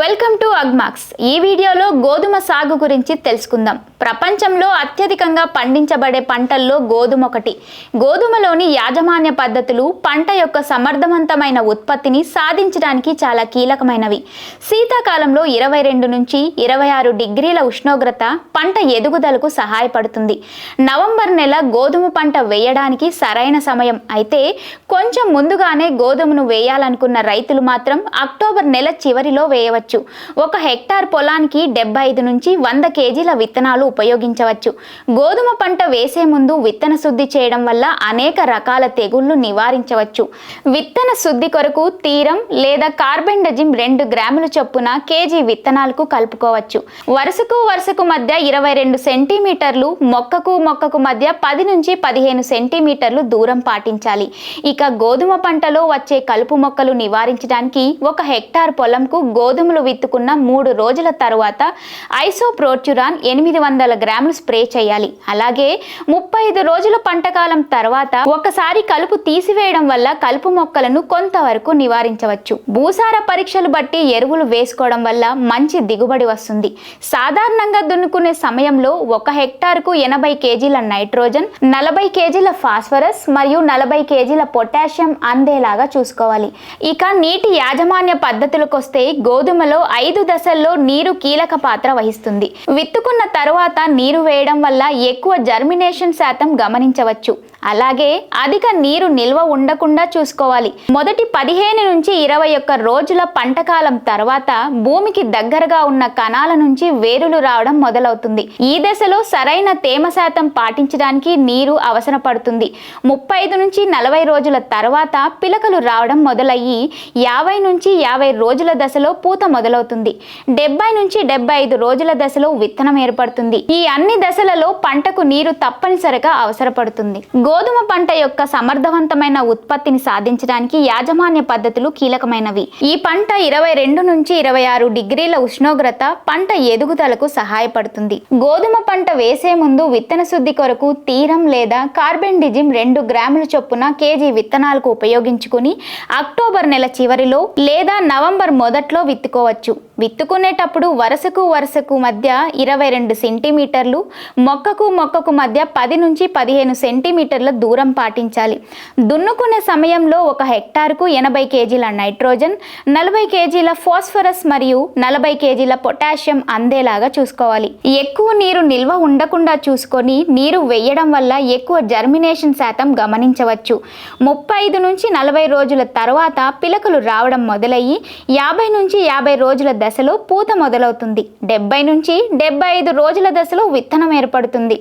Welcome to Agmax. ఈ వీడియోలో గోధుమ సాగు గురించి తెలుసుకుందాం. ప్రపంచంలో అత్యధికంగా పండించబడే పంటల్లో గోధుమ ఒకటి గోధుమలోని యాజమాన్య పద్ధతులు పంట యొక్క సమర్థవంతమైన ఉత్పత్తిని సాధించడానికి చాలా కీలకమైనవి. శీతాకాలంలో ఇరవై రెండు నుంచి ఇరవై ఆరు డిగ్రీల ఉష్ణోగ్రత పంట ఎదుగుదలకు సహాయపడుతుంది. నవంబర్ నెల గోధుమ పంట వేయడానికి సరైన సమయం. అయితే కొంచెం ముందుగానే గోధుమను వేయాలనుకున్న రైతులు మాత్రం అక్టోబర్ నెల చివరిలో వేయవచ్చు. ఒక హెక్టార్ పొలానికి డెబ్బై ఐదు నుంచి వంద కేజీల విత్తనాలు ఉపయోగించవచ్చు. గోధుమ పంట వేసే ముందు విత్తన శుద్ధి చేయడం వల్ల అనేక రకాల తెగుళ్ళు నివారించవచ్చు. విత్తన శుద్ధి కొరకు తీరం లేదా కార్బెండజిమ్ రెండు గ్రాముల చొప్పున కేజీ విత్తనాలకు కలుపుకోవచ్చు. వరుసకు వరుసకు మధ్య ఇరవై రెండు సెంటీమీటర్లు మొక్కకు మొక్కకు మధ్య పది నుంచి పదిహేను సెంటీమీటర్లు దూరం పాటించాలి. ఇక గోధుమ పంటలో వచ్చే కలుపు మొక్కలు నివారించడానికి ఒక హెక్టార్ పొలంకు గోధుమ గోధుమలు విత్తుకున్న మూడు రోజుల తర్వాత ఐసోప్రోట్యురాన్ ఎనిమిది వందల గ్రాములు స్ప్రే చేయాలి. అలాగే ముప్పై ఐదు రోజుల పంటకాలం తర్వాత ఒకసారి కలుపు తీసివేయడం వల్ల కలుపు మొక్కలను కొంతవరకు నివారించవచ్చు. భూసార పరీక్షలు బట్టి ఎరువులు వేసుకోవడం వల్ల మంచి దిగుబడి వస్తుంది. సాధారణంగా దున్నుకునే సమయంలో ఒక హెక్టార్కు ఎనభై కేజీల నైట్రోజన్ నలభై కేజీల ఫాస్ఫరస్ మరియు నలభై కేజీల పొటాషియం అందేలాగా చూసుకోవాలి. ఇక నీటి యాజమాన్య పద్ధతులకు వస్తే గోధుమలో ఐదు దశల్లో నీరు కీలక పాత్ర వహిస్తుంది. విత్తుకున్న తరువాత నీరు వేయడం వల్ల ఎక్కువ జర్మినేషన్ శాతం గమనించవచ్చు. అలాగే అధిక నీరు నిల్వ ఉండకుండా చూసుకోవాలి. మొదటి పదిహేను నుంచి ఇరవై ఒక్క రోజుల పంటకాలం తర్వాత భూమికి దగ్గరగా ఉన్న కణాల నుంచి వేరులు రావడం మొదలవుతుంది. ఈ దశలో సరైన తేమ శాతం పాటించడానికి నీరు అవసరం పడుతుంది ముప్పై ఐదు నుంచి నలభై రోజుల తర్వాత పిలకలు రావడం మొదలయ్యి యాభై నుంచి యాభై రోజుల దశలో పూత మొదలవుతుంది. డెబ్బై నుంచి డెబ్బై ఐదు రోజుల దశలో విత్తనం ఏర్పడుతుంది. ఈ అన్ని దశలలో పంటకు నీరు తప్పనిసరిగా అవసరపడుతుంది. గోధుమ పంట యొక్క సమర్థవంతమైన ఉత్పత్తిని సాధించడానికి యాజమాన్య పద్ధతులు కీలకమైనవి. ఈ పంట ఇరవై రెండు నుంచి ఇరవై ఆరు డిగ్రీల ఉష్ణోగ్రత పంట ఎదుగుదలకు సహాయపడుతుంది. గోధుమ పంట వేసే ముందు విత్తన శుద్ధి కొరకు తీరం లేదా కార్బెండిజిమ్ రెండు గ్రాముల చొప్పున కేజీ విత్తనాలకు ఉపయోగించుకుని అక్టోబర్ నెల చివరిలో లేదా నవంబర్ మొదట్లో విత్తుకోవచ్చు. విత్తుకునేటప్పుడు వరుసకు వరుసకు మధ్య ఇరవై రెండు సెంటీమీటర్లు మొక్కకు మొక్కకు మధ్య పది నుంచి పదిహేను సెంటీమీటర్ల దూరం పాటించాలి. దున్నుకునే సమయంలో ఒక హెక్టార్కు ఎనభై కేజీల నైట్రోజన్ నలభై కేజీల ఫాస్ఫరస్ మరియు నలభై కేజీల పొటాషియం అందేలాగా చూసుకోవాలి. ఎక్కువ నీరు నిల్వ ఉండకుండా చూసుకొని నీరు వేయడం వల్ల ఎక్కువ జర్మినేషన్ శాతం గమనించవచ్చు. ముప్పై ఐదు నుంచి నలభై రోజుల తర్వాత పిలకలు రావడం మొదలయ్యి యాభై నుంచి యాభై రోజుల దశలో పూత మొదలవుతుంది. డెబ్బై నుంచి డెబ్బై ఐదు రోజుల దశలో విత్తనం ఏర్పడుతుంది.